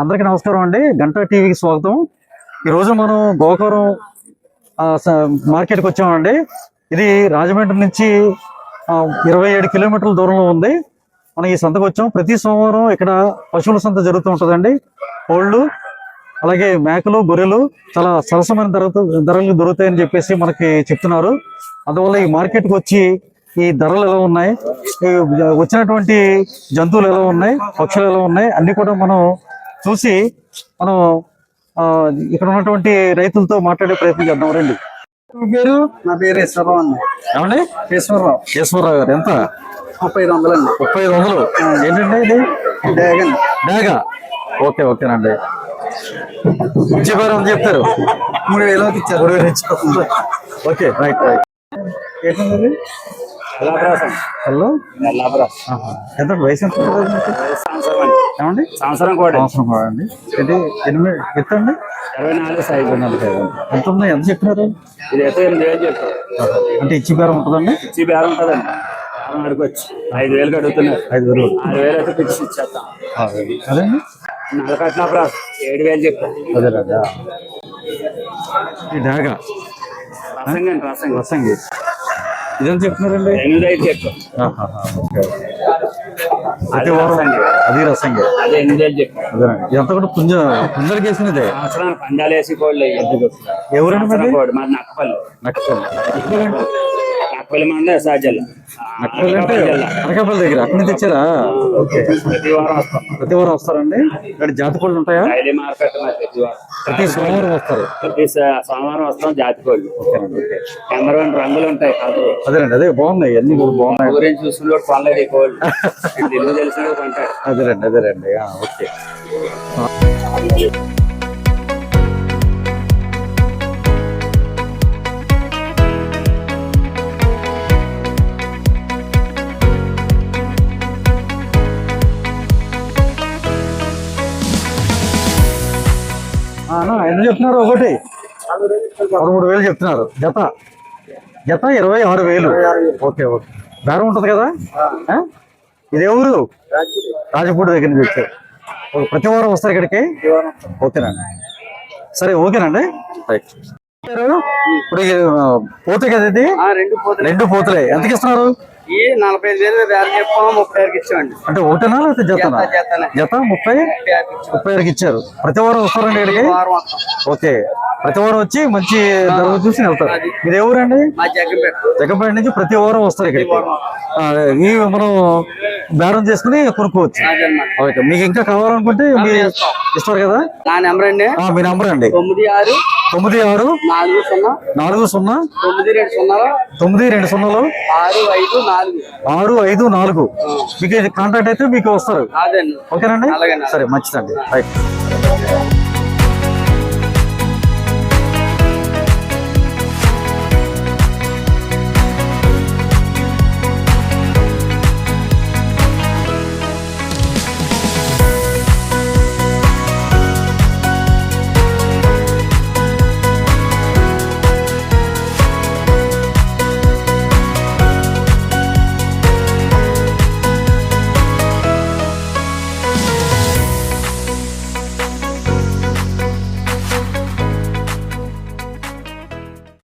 అందరికీ నమస్కారం అండి. గంటా టీవీకి స్వాగతం. ఈరోజు మనం గోకారం ఆ, స- మార్కెట్కి వచ్చామండి. ఇది రాజమండ్రి నుంచి ఇరవై ఏడు కిలోమీటర్ల దూరంలో ఉంది. మనం ఈ సంతకు వచ్చాం. ప్రతి సోమవారం ఇక్కడ పశువుల సంత జరుగుతూ ఉంటుందండి. కోళ్ళు అలాగే మేకలు గొర్రెలు చాలా సరసమైన ధర ధరలు దొరుకుతాయని చెప్పేసి మనకి చెప్తున్నారు. అందువల్ల ఈ మార్కెట్కి వచ్చి ఈ ధరలు ఎలా ఉన్నాయి? వచ్చినటువంటి జంతువులు ఎలా ఉన్నాయి? పక్షులు ఎలా ఉన్నాయి? అన్ని కూడా మనం చూసి మనం ఇక్కడ ఉన్నటువంటి రైతులతో మాట్లాడే ప్రయత్నం చేద్దాం రండి. పేరు? నా పేరు ఈశ్వరరావు అండి ఏమండి? ఈశ్వరరావు ఈశ్వరరావు గారు ఎంత? ముప్పై ఐదు వందలు అండి. ముప్పై ఐదు వందలు. ఏంటండి ఇది? డ్రాగన్. బ్యాగా ఓకే ఓకేనండి. ఇచ్చే పేరు ఎంత చెప్తారు. మూడు వేలు ఇచ్చారు. మూడు వేలు ఇచ్చారు. Okay right right. ఏంటండి ఇది? హలో? ఆహా. ఎంత? వయసు ఎంత? ఏమండి? సంవత్సరం కూడా. సంవత్సరం కూడా అండి. ఏంటి ఎనిమిది ఎంత అండి? ఇరవై నాలుగు నాలుగు ఐదు వందలు. ఎంత ఉంది? ఎంత చెప్పినారు? ఇది అయితే ఎనిమిది వేలు చెప్పారు. అంటే ఇచ్చి బేరం ఉంటుందండి? ఇచ్చి బేరం ఉంటుందండి. ఐదు వేలు అడుగుతున్నారు ఐదు వేలు ఆరు వేలు అయితే ఫిక్స్ ఇచ్చేస్తాం. అదండి ఏడు వేలు చెప్పారు. అదే కదా ఈ డాగా? రసంగా అండి రసంగా. రసంగి. ఇదేం చెప్తున్నారండి? ఎనిమిది ఐదు. ప్రతి వారం అది రసంగి. అది ఎనిమిది ఇదంతా కూడా పుంజ పుంజలకి వేసినదే పందాలు వేసి కోళ్ళు ఎవరండి మరి? నక్కపల్లి. నక్కపల్లి. నక్కపల్లి నక్కపల్లి మంది సాజల్ నక్కపల్లి అంటే అనకాపల్లి దగ్గర. అక్కడి నుంచి తెచ్చారా? ఓకే. ప్రతి వారం వస్తాం. ప్రతి వారం వస్తారండి? ఇక్కడ జాతి కోళ్ళు ఉంటాయా? డైలీ మార్కెట్ మరి ప్రతి వారం. ప్రతి సోమవారం వస్తారు. ప్రతి సోమవారం వస్తాం జాతి కోళ్ళు ఓకేనండి ఓకే. నెంబర్ వన్ రంగులు ఉంటాయి కాదు అదేనండి అదే బాగున్నాయి. అన్ని కూడా బాగున్నాయి. గురించి చూసుకుని కొనలేదు ఈ కోళ్ళు. తెలుగు తెలిసిన అదేనండి అదేనండి. ఆ, ఓకే. ఎన్ని చెప్తున్నారు ఒకటి? పదమూడు వేలు చెప్తున్నారు. జత? జత ఇరవై ఆరు వేలు. Okay okay. బేరం ఉంటుంది కదా? ఇది ఎవరు రాజపూడి. దగ్గర నుంచి వచ్చారు. ప్రతి వారం వస్తారు ఇక్కడికి? ఓకేనండి. సరే ఓకేనండి. రైట్. ఇప్పుడు పోతే కదా ఇది? రెండు పోతులే. ఎంతకి ఇస్తున్నారు ఈ నలభై ఐదు వేలు వేరే చెప్పాము ముప్పై ఆరుకి ఇచ్చామండి. అంటే ఒకటేనా లేకపోతే జతనా? జతనే. జత ముప్పై? ముప్పై ఆరుకి ఇచ్చారు. ప్రతి వారం వస్తారండి ఇక్కడికి? ఓకే. ప్రతి వారం వచ్చి మంచి ధర చూసి వెళ్తారు. ఇది ఎవరండి? మా జగ్గంపేట. నుంచి ప్రతి వారం వస్తారు ఇక్కడికి. ఇవి మనం బేరం చేసుకుని కొనుక్కోవచ్చు. ఓకే మీకు ఇంకా కావాలనుకుంటే మీ ఇస్తారు కదా? నా నెంబర్ అండి. మీ నంబర్ అండి. తొమ్మిది ఆరు తొమ్మిది ఆరు నాలుగు సున్నా నాలుగు సున్నా తొమ్మిది రెండు సున్నాలు తొమ్మిది రెండు సున్నాలు ఆరు ఐదు నాలుగు. ఆరు ఐదు నాలుగు. మీకు కాంటాక్ట్ అయితే మీకు వస్తారు. ఓకేనండి. సరే మంచిదండి. రైట్